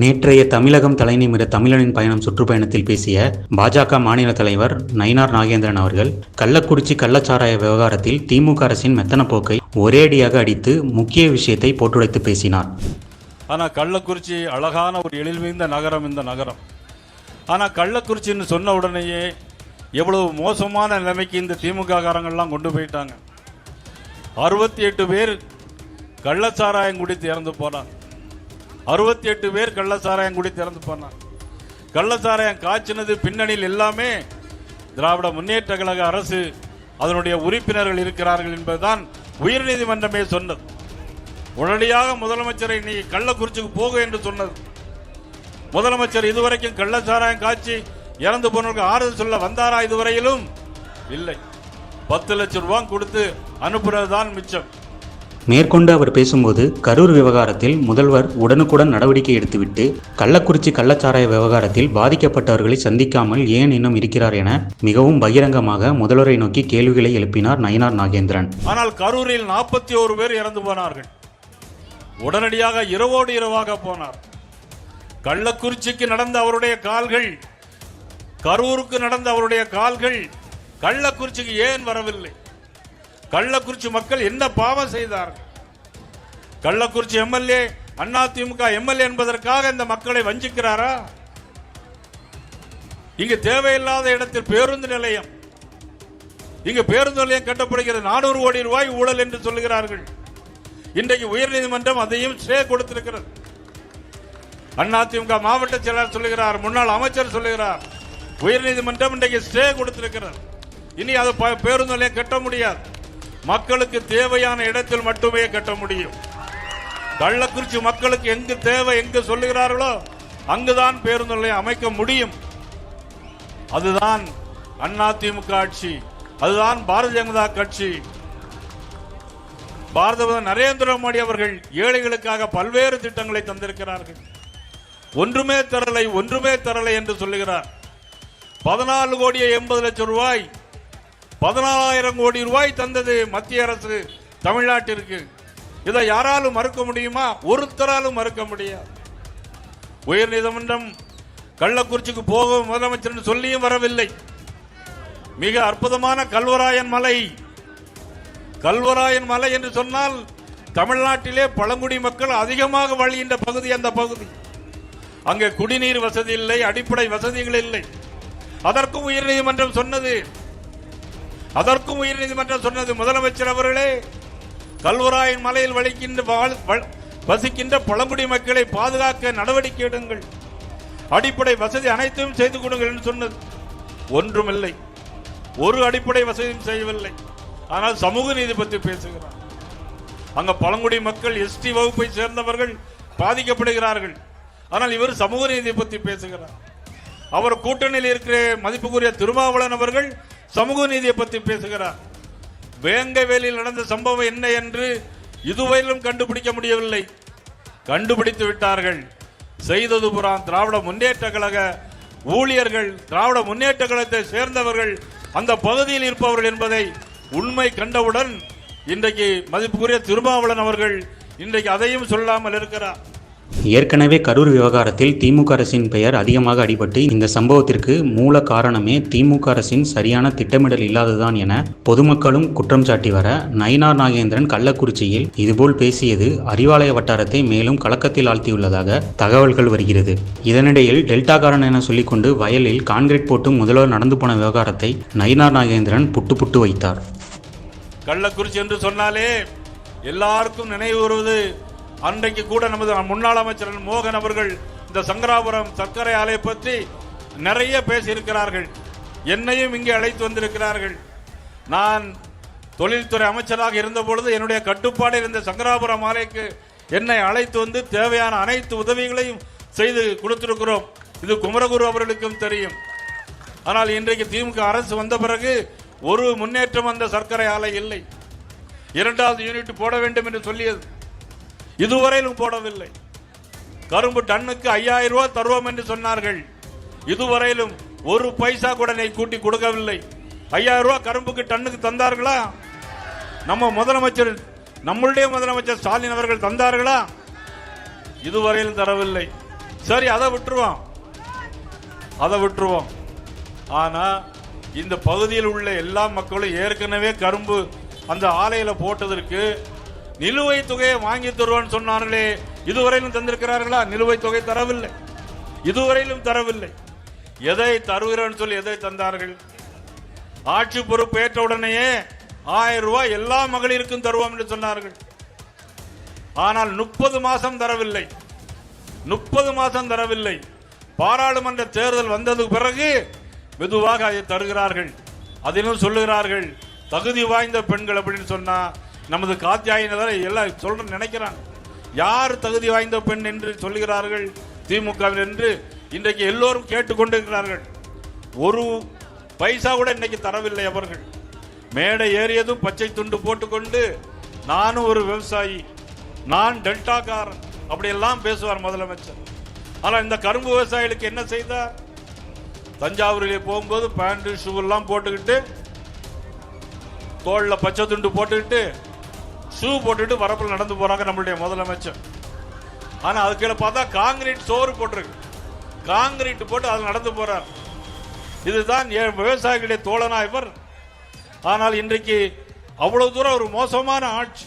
நேற்றைய தமிழகம் தலைநிமிர தமிழனின் பயணம் சுற்றுப்பயணத்தில் பேசிய பாஜக மாநில தலைவர் நயினார் நாகேந்திரன் அவர்கள் கள்ளக்குறிச்சி கள்ளச்சாராய விவகாரத்தில் திமுக அரசின் மெத்தன போக்கை ஒரேடியாக அடித்து முக்கிய விஷயத்தை போட்டுடைத்து பேசினார். ஆனால் கள்ளக்குறிச்சி அழகான ஒரு எழில் மிகுந்த நகரம் இந்த நகரம். ஆனால் கள்ளக்குறிச்சின்னு சொன்ன உடனேயே எவ்வளவு மோசமான நிலைமைக்கு இந்த திமுக காரங்கள்லாம் கொண்டு போயிட்டாங்க. அறுபத்தி எட்டு பேர் கள்ளச்சாராயம் குடித்து இறந்து போனாங்க. அறுபத்தி எட்டு பேர் கள்ளச்சாராயம் கூடி திறந்து போனாங்க கள்ளச்சாராயம் காய்ச்சினது பின்னணியில் எல்லாமே திராவிட முன்னேற்ற கழக அரசு அதனுடைய உறுப்பினர்கள் இருக்கிறார்கள் என்பதுதான் உயர்நீதிமன்றமே சொன்னது. உடனடியாக முதலமைச்சரை நீ கள்ளக்குறிச்சிக்கு போக என்று சொன்னது. முதலமைச்சர் இதுவரைக்கும் கள்ளச்சாராயம் காட்சி இறந்து போனவர்கள் ஆறுதல் சொல்ல வந்தாரா இதுவரையிலும்? இல்லை. பத்து லட்சம் ரூபாய் கொடுத்து அனுப்புனதுதான் மிச்சம். மேற்கொண்டு அவர் பேசும்போது கரூர் விவகாரத்தில் முதல்வர் உடனுக்குடன் நடவடிக்கை எடுத்துவிட்டு கள்ளக்குறிச்சி கள்ளச்சாராய விவகாரத்தில் பாதிக்கப்பட்டவர்களை சந்திக்காமல் ஏன் இன்னும் இருக்கிறார் என மிகவும் பகிரங்கமாக முதல்வரை நோக்கி கேள்விகளை எழுப்பினார் நயினார் நாகேந்திரன். ஆனால் கரூரில் நாற்பத்தி ஒரு பேர் இறந்து போனார்கள். உடனடியாக இரவோடு இரவாக போனார். கள்ளக்குறிச்சிக்கு நடந்த அவருடைய கால்கள் கரூருக்கு நடந்த அவருடைய கால்கள் கள்ளக்குறிச்சிக்கு ஏன் வரவில்லை? கள்ளக்குறிச்சி மக்கள் என்ன பாவம் செய்தார்கள்? கள்ளக்குறிச்சி எம்எல்ஏ அதிமுக எம்எல்ஏ என்பதற்காக இந்த மக்களை வஞ்சிக்கிறாரா? இங்கு தேவையில்லாத இடத்தில் பேருந்து நிலையம். இங்கு பேருந்து நிலையம் கட்டப்படுகிறது. நானூறு கோடி ரூபாய் ஊழல் என்று சொல்லுகிறார்கள். இன்றைக்கு உயர்நீதிமன்றம் அதையும் ஸ்டே கொடுத்திருக்கிறது. அதிமுக மாவட்ட செயலாளர் சொல்லுகிறார் முன்னாள் அமைச்சர் சொல்லுகிறார் உயர்நீதிமன்றம் இன்றைக்கு ஸ்டே கொடுத்திருக்கிறது. இனி அது ப- பேருந்து நிலையம் கட்ட முடியாது. மக்களுக்கு தேவையான இடத்தில் மட்டுமே கட்ட முடியும். கள்ளக்குறிச்சி மக்களுக்கு எங்கு தேவை எங்கு சொல்லுகிறார்களோ அங்குதான் பேருந்து நிலையம் அமைக்க முடியும். அதுதான் அதிமுக ஆட்சி. அதுதான் பாரதிய ஜனதா கட்சி. பாரத நரேந்திர மோடி அவர்கள் ஏழைகளுக்காக பல்வேறு திட்டங்களை தந்திருக்கிறார்கள். ஒன்றுமே தரலை ஒன்றுமே தரலை என்று சொல்லுகிறார். பதினாலு கோடியே எண்பது லட்சம் ரூபாய் பதினாலாயிரம் கோடி ரூபாய் தந்தது மத்திய அரசு தமிழ்நாட்டிற்கு. இதை யாராலும் மறுக்க முடியுமா? ஒருத்தராலும் மறுக்க முடியாது. உயர்நீதிமன்றம் கள்ளக்குறிச்சிக்கு போக முதலமைச்சர் சொல்லியும் வரவில்லை. மிக அற்புதமான கல்வராயன் மலை. கல்வராயன் மலை என்று சொன்னால் தமிழ்நாட்டிலே பழங்குடி மக்கள் அதிகமாக வழிகின்ற பகுதி அந்த பகுதி. அங்கே குடிநீர் வசதி இல்லை அடிப்படை வசதிகள் இல்லை. அதற்கும் உயர்நீதிமன்றம் சொன்னது அதற்கும் உயர்நீதிமன்றம் சொன்னது முதலமைச்சர் அவர்களே கல்வராயன் மலையில் வலிக்கின்ற வாழ்- வசிக்கின்ற பழங்குடி மக்களை பாதுகாக்க நடவடிக்கை எடுங்கள். அடிப்படை வசதி அனைத்தையும் செய்து கொடுங்கள் என்று சொன்னது. ஒன்றுமில்லை. ஒரு அடிப்படை வசதியும் செய்யவில்லை. ஆனால் சமூக நீதி பற்றி பேசுகிறார். அங்க பழங்குடி மக்கள் எஸ்டி வகுப்பை சேர்ந்தவர்கள் பாதிக்கப்படுகிறார்கள். ஆனால் இவர் சமூக நீதி பற்றி பேசுகிறார். அவர் கூட்டணியில் இருக்கிற மதிப்புக்குரிய திருமாவளவன் அவர்கள் சமூக நீதியை பற்றி பேசுகிறார். வேங்கவேலியில் நடந்த சம்பவம் என்ன என்று இதுவரையிலும் கண்டுபிடிக்க முடியவில்லை. கண்டுபிடித்து விட்டார்கள். செய்தது புறான் திராவிட முன்னேற்ற கழக ஊழியர்கள் திராவிட முன்னேற்ற கழகத்தை சேர்ந்தவர்கள் அந்த பகுதியில் இருப்பவர்கள் என்பதை உண்மை கண்டவுடன் இன்றைக்கு மதிப்புக்குரிய திருமாவளன் அவர்கள் இன்றைக்கு அதையும் சொல்லாமல் இருக்கிறார். ஏற்கனவே கரூர் விவகாரத்தில் திமுக அரசின் பெயர் அதிகமாக அடிபட்டு இந்த சம்பவத்திற்கு மூல காரணமே திமுக அரசின் சரியான திட்டமிடல் இல்லாததுதான் என பொதுமக்களும் குற்றம் சாட்டி வர நயினார் நாகேந்திரன் கள்ளக்குறிச்சியில் இதுபோல் பேசியது அறிவாலய வட்டாரத்தை மேலும் கலக்கத்தில் ஆழ்த்தியுள்ளதாக தகவல்கள் வருகிறது. இதனிடையில் டெல்டாக்காரன் என சொல்லிக்கொண்டு வயலில் கான்கிரீட் போட்டு முதல்வர் நடந்து போன விவகாரத்தை நயினார் நாகேந்திரன் புட்டு புட்டு வைத்தார். கள்ளக்குறிச்சி என்று சொன்னாலே எல்லாருக்கும் நினைவு வருவது அன்றைக்கு கூட நமது முன்னாள் அமைச்சர் மோகன் அவர்கள் இந்த சங்கராபுரம் சர்க்கரை ஆலையை பற்றி நிறைய பேசியிருக்கிறார்கள். என்னையும் இங்கே அழைத்து வந்திருக்கிறார்கள். நான் தொழில்துறை அமைச்சராக இருந்த பொழுது என்னுடைய கட்டுப்பாடு இருந்த சங்கராபுரம் ஆலைக்கு என்னை அழைத்து வந்து தேவையான அனைத்து உதவிகளையும் செய்து கொடுத்திருக்கிறோம். இது குமரகுரு அவர்களுக்கும் தெரியும். ஆனால் இன்றைக்கு திமுக அரசு வந்த பிறகு ஒரு முன்னேற்றம் அந்த சர்க்கரை ஆலை இல்லை. இரண்டாவது யூனிட் போட வேண்டும் என்று சொல்லியது. இதுவரையிலும் போடவில்லை. கரும்பு டன்னுக்கு ஐயாயிரம் ரூபாய் தருவோம் என்று சொன்னார்கள். இதுவரையிலும் ஒரு பைசா கூட நீ கூட்டி கொடுக்கவில்லை. ஐயாயிரம் ரூபாய் கரும்புக்கு டன்னுக்கு தந்தார்களா? நம்ம முதலமைச்சர் நம்மளுடைய முதலமைச்சர் ஸ்டாலின் அவர்கள் தந்தார்களா? இதுவரையிலும் தரவில்லை. சரி அதை விட்டுருவோம். அதை விட்டுருவோம். ஆனா இந்த பகுதியில் உள்ள எல்லா மக்களும் ஏற்கனவே கரும்பு அந்த ஆலையில போட்டதற்கு நிலுவைத் தொகையை வாங்கி தருவான்னு சொன்னார்களே இதுவரையிலும் தந்திருக்கிறார்களா? நிலுவைத் தொகை தரவில்லை. இதுவரையிலும் தரவில்லை. எதை தருகிறேன்னு சொல்லி எதை தந்தார்கள்? ஆட்சி பொறுப்பு ஏற்ற உடனேயே ஆயிரம் ரூபாய் எல்லா மகளிருக்கும் தருவோம் என்று சொன்னார்கள். ஆனால் முப்பது மாசம் தரவில்லை. முப்பது மாசம் தரவில்லை. பாராளுமன்ற தேர்தல் வந்ததுக்கு பிறகு மெதுவாக அதை தருகிறார்கள். அதிலும் சொல்லுகிறார்கள் தகுதி வாய்ந்த பெண்கள் அப்படின்னு சொன்னா நமது காத்தியாயினரை எல்லாம் சொல்ற நினைக்கிறாங்க. யார் தகுதி வாய்ந்த பெண் என்று சொல்லுகிறார்கள்? திமுகவில் என்று இன்றைக்கு எல்லோரும் கேட்டுக்கொண்டிருக்கிறார்கள். ஒரு பைசா கூட இன்னைக்கு தரவில்லை அவர்கள். மேடை ஏறியதும் பச்சை துண்டு போட்டுக்கொண்டு நானும் ஒரு விவசாயி நான் டெல்டாக்காரன் அப்படியெல்லாம் பேசுவார் முதலமைச்சர். ஆனால் இந்த கரும்பு விவசாயிகளுக்கு என்ன செய்தார் தஞ்சாவூரிலே போகும்போது பேண்ட் ஷூ எல்லாம் போட்டுக்கிட்டு தோளில் பச்சை துண்டு போட்டுக்கிட்டு ஷூ போட்டுட்டு வரப்புல நடந்து போறாங்க நம்மளுடைய முதலமைச்சர். ஆனா அதுக்குள்ள பார்த்தா காங்கிரீட் சோறு போட்டிருக்கு. காங்கிரீட் போட்டு அதில் நடந்து போறார். இதுதான் என் விவசாயிகளுடைய தோழனா இவர். ஆனால் இன்றைக்கு அவ்வளவு தூரம் ஒரு மோசமான ஆட்சி.